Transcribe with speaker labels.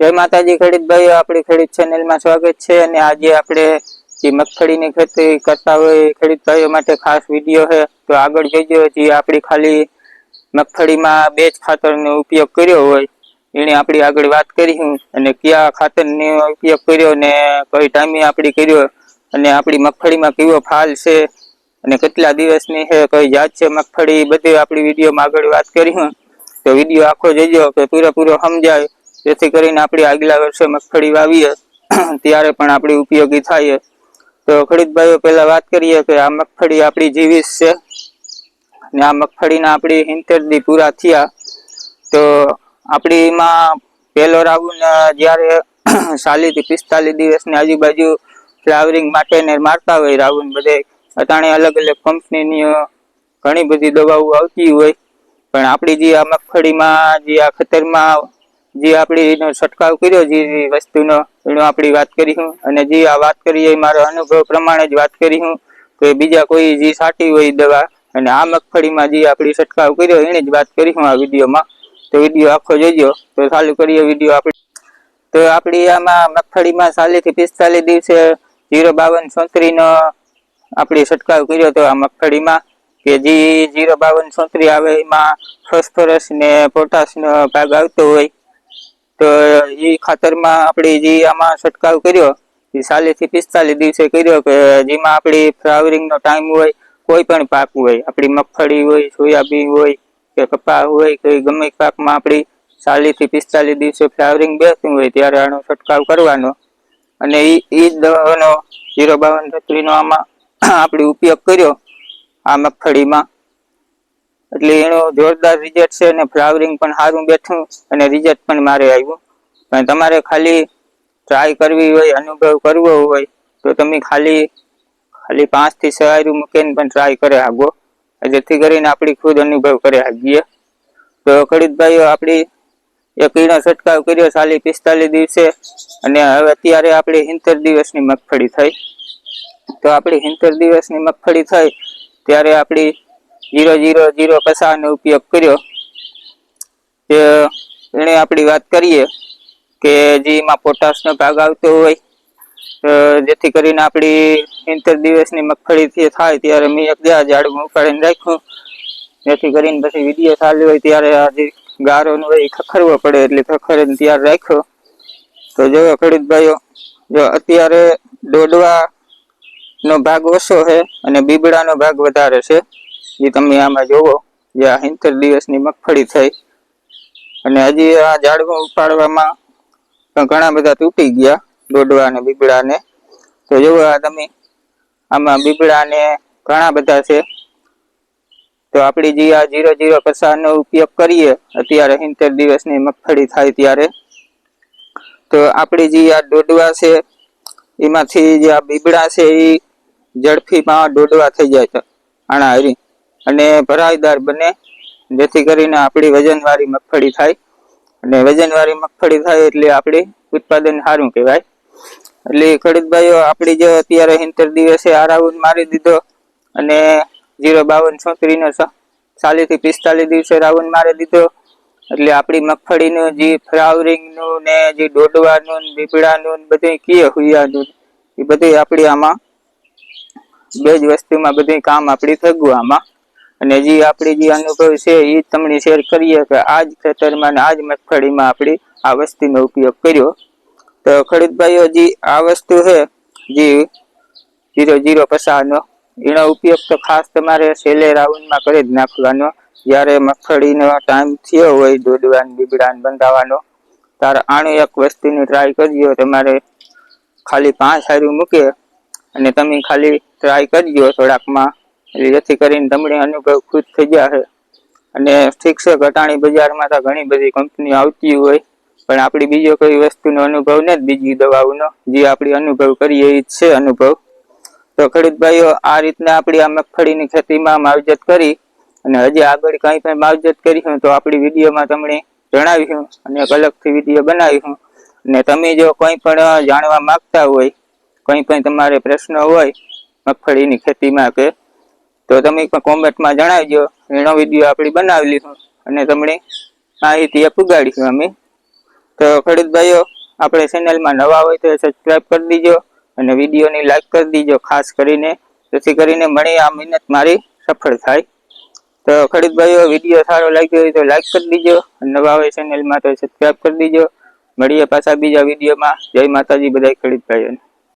Speaker 1: જય માતાજી, ખેડૂત ભાઈઓ, આપણી ખેડૂત ચેનલમાં સ્વાગત છે અને આજે આપણે જે મગફળીની ખેતી કરતા હોય ખેડૂત ભાઈઓ માટે ખાસ વીડિયો છે. તો આગળ જોજો, જે આપણી ખાલી મગફળીમાં બે જ ખાતરનો ઉપયોગ કર્યો હોય, એની આપણી આગળ વાત કરીશું અને કયા ખાતરનો ઉપયોગ કર્યો ને કઈ ટાઈમે આપણે કર્યો અને આપણી મગફળીમાં કેવો ફાલ છે અને કેટલા દિવસની છે, કઈ જાત છે મગફળી બધી આપણી વિડીયોમાં આગળ વાત કરીશું. તો વીડિયો આખો જોજો કે પૂરેપૂરો સમજાય જેથી કરીને આપણી આગલા વર્ષે મગફળી વાવીએ, ત્યારે પણ આપણી ઉપયોગી થાય. તો ખડીતભાઈઓ ભાઈઓ પહેલા વાત કરીએ કે આ મગફળી આપણી જીવીશ છે ને આ મગફળીના આપણી હિંતેર દી પૂરા થયા. તો આપણીમાં પહેલો રાઉન્ડ જ્યારે ચાલીસથી પિસ્તાલીસ દિવસની આજુબાજુ ફ્લાવરિંગ માટે ને મારતા હોય રાઉન્ડ બધે, અટાણે અલગ અલગ કંપનીની ઘણી બધી દવાઓ આવતી હોય. પણ આપણી જે આ મગફળીમાં જે આ ખતરમાં જે આપણે એનો છંટકાવ કર્યો, જે વસ્તુનો એનો આપણી વાત કરી હું, અને જે આ વાત કરીએ એ મારો અનુભવ પ્રમાણે જ વાત કરી હું કે બીજા કોઈ જે સાટી હોય દવા, અને આ મગફળીમાં જે આપણી છંટકાવ કર્યો, એની જ વાત કરી હું આ વિડીયોમાં. તો વીડિયો આખો જોજો, તો ચાલુ કરીએ વીડિયો આપણે. તો આપણી આમાં મગફળીમાં સાલીથી પિસ્તાલીસ દિવસે જીરો બાવન સોત્રીનો આપણે છંટકાવ કર્યો હતો આ મગફળીમાં, કે જે જીરો બાવન સોત્રી આવે એમાં ફોસ્ફરસ ને પોટાશનો ભાગ આવતો હોય તો એ ખાતરમાં આપણે જે આમાં છંટકાવ કર્યો, એ ચાલીસથી પિસ્તાલીસ દિવસે કર્યો કે જેમાં આપણી ફ્લાવરિંગનો ટાઈમ હોય, કોઈ પણ પાક હોય, આપણી મગફળી હોય, સોયાબીન હોય કે કપા હોય કે ગમે પાકમાં આપણી ચાલીસથી પિસ્તાલીસ દિવસે ફ્લાવરિંગ બેસતું હોય ત્યારે આનો છંટકાવ કરવાનો. અને એ એ જ દવાનો, જીરો બાવન છત્રીનો આમાં આપણે ઉપયોગ કર્યો આ મગફળીમાં. એટલે એનો જોરદાર રિઝલ્ટ છે અને ફ્લાવરિંગ પણ સારું બેઠું અને રિઝલ્ટ પણ મારે આવ્યું. પણ તમારે ખાલી ટ્રાય કરવી હોય, અનુભવ કરવો હોય, તો તમે ખાલી ખાલી પાંચથી આયરું મૂકીને પણ ટ્રાય કરે આગો. જેથી કરીને આપણી ખુદ અનુભવ કરે આગીએ. તો ખડીતભાઈઓ આપણી એક કીણો છંટકાવ કર્યો ચાલી પિસ્તાલીસ દિવસે. અને હવે અત્યારે આપણી હિંતર દિવસની મગફળી થઈ. તો આપણી હિંતર દિવસની મગફળી થઈ, ત્યારે આપણી જીરો જીરો જીરો પસાનો ઉપયોગ કર્યો. તે એને આપણી વાત કરીએ કે જેમાં પોટાશનો ભાગ આવતો હોય જેથી કરીને આપણી ઇન્ટર દિવસની મગફળીથી થાય ત્યારે મેં એક ઝાડમાં ઉપાડીને રાખ્યું. જેથી કરીને પછી વીડિયો ચાલુ હોય ત્યારે આજે ગારોનો ગારો હોય એ ખખરવો પડે એટલે ખખરીને ત્યારે રાખ્યો. તો જો ખેડૂત ભાઈઓ, જો અત્યારે દોડવા નો ભાગ ઓછો છે અને બીબડાનો ભાગ વધારે છે. જે તમે આમાં જોવો, જે આ હિંતેર દિવસની મગફળી થઈ. અને હજી આ ઝાડવા ઉપાડવામાં ઘણા બધા તૂટી ગયા, દોડવા ને બીબડા ને તો જોવો આ તમે, આમાં બીબડા ને ઘણા બધા છે. તો આપણી જે આ જીરો જીરો પસારનો ઉપયોગ કરીએ, અત્યારે હિંતર દિવસની મગફળી થાય ત્યારે. તો આપણી જે આ દોડવા છે, એમાંથી જે આ બીબડા છે, એ ઝડપીમાં દોડવા થઈ જાય છે. આણા હરી. અને ભરાઈદાર બને, જેથી કરીને આપણી વજનવાળી મગફળી થાય. અને વજનવાળી મગફળી થાય એટલે આપણી ઉત્પાદન સારું કહેવાય. એટલે ખડીતભાઈઓ આપણી જે અત્યારે હિંતર દિવસે આ રાઉન્ડ મારી દીધો અને જીરો બાવન છોતરીનો ચાલીસથી પિસ્તાલીસ દિવસે રાઉન્ડ મારી દીધો. એટલે આપણી મગફળીનું જે ફ્લાવરિંગનું ને જે દોડવાનું ને બીબડાનું ને બધું કીએ હુયાનું, એ બધું આપણી આમાં, બે જ વસ્તુમાં બધું કામ આપણી થગું આમાં. અને જે આપણી જે અનુભવ છે એ તમને શેર કરીએ કે આ જ ખેતરમાં ને આ જ મગફળીમાં આપણી આ વસ્તુનો ઉપયોગ કર્યો. તો ખેડૂતભાઈઓ, જે આ વસ્તુ છે, જે જીરો જીરો પસારનો, એનો ઉપયોગ તો ખાસ તમારે છેલ્લે રાઉન્ડમાં કરી જ નાખવાનો. જ્યારે મગફળીનો ટાઈમ થયો હોય, દોડવાન, બીબડાન બંધાવાનો ત્યારે આણું એક વસ્તુની ટ્રાય કરજો. તમારે ખાલી પાંચ હારું મૂકે અને તમે ખાલી ટ્રાય કરજો થોડાકમાં. એટલે જેથી કરીને તમને અનુભવ ખુશ થઈ ગયા છે. અને ઠીક છે ઘટાણી બજારમાં તો ઘણી બધી કંપનીઓ આવતી હોય, પણ આપણી બીજો કોઈ વસ્તુનો અનુભવ નથી, બીજી દવાઓનો. જે આપણે અનુભવ કરીએ એ જ છે અનુભવ. તો ખેડૂત આ રીતના આપણી આ મગફળીની ખેતીમાં માવજત કરી, અને હજી આગળ કંઈ પણ માવજત કરીશું તો આપણી વિડીયોમાં તમને જણાવીશું, અને એક અલગથી વીડિયો બનાવીશું. અને તમે જો કંઈ પણ જાણવા માગતા હોય, કંઈ પણ તમારે પ્રશ્ન હોય મગફળીની ખેતીમાં કે તો તમે કોમેન્ટમાં જણાવજો. એનો વીડિયો આપણે બનાવી લઈશું અને તમને માહિતી પુગાડીશું અમે. તો ખેડૂત ભાઈઓ આપણે ચેનલમાં નવા હોય તો સબસ્ક્રાઈબ કરી દીજો અને વિડીયોની લાઈક કરી દીજો, ખાસ કરીને. જેથી કરીને મને આ મહેનત મારી સફળ થાય. તો ખેડૂત ભાઈઓ, વીડિયો સારો લાગ્યો હોય તો લાઈક કરી દીજો નવા હોય ચેનલમાં તો સબસ્ક્રાઇબ કરી દીજો. મળીએ પાછા બીજા વિડીયોમાં. જય માતાજી બધા ખેડૂત ભાઈઓને.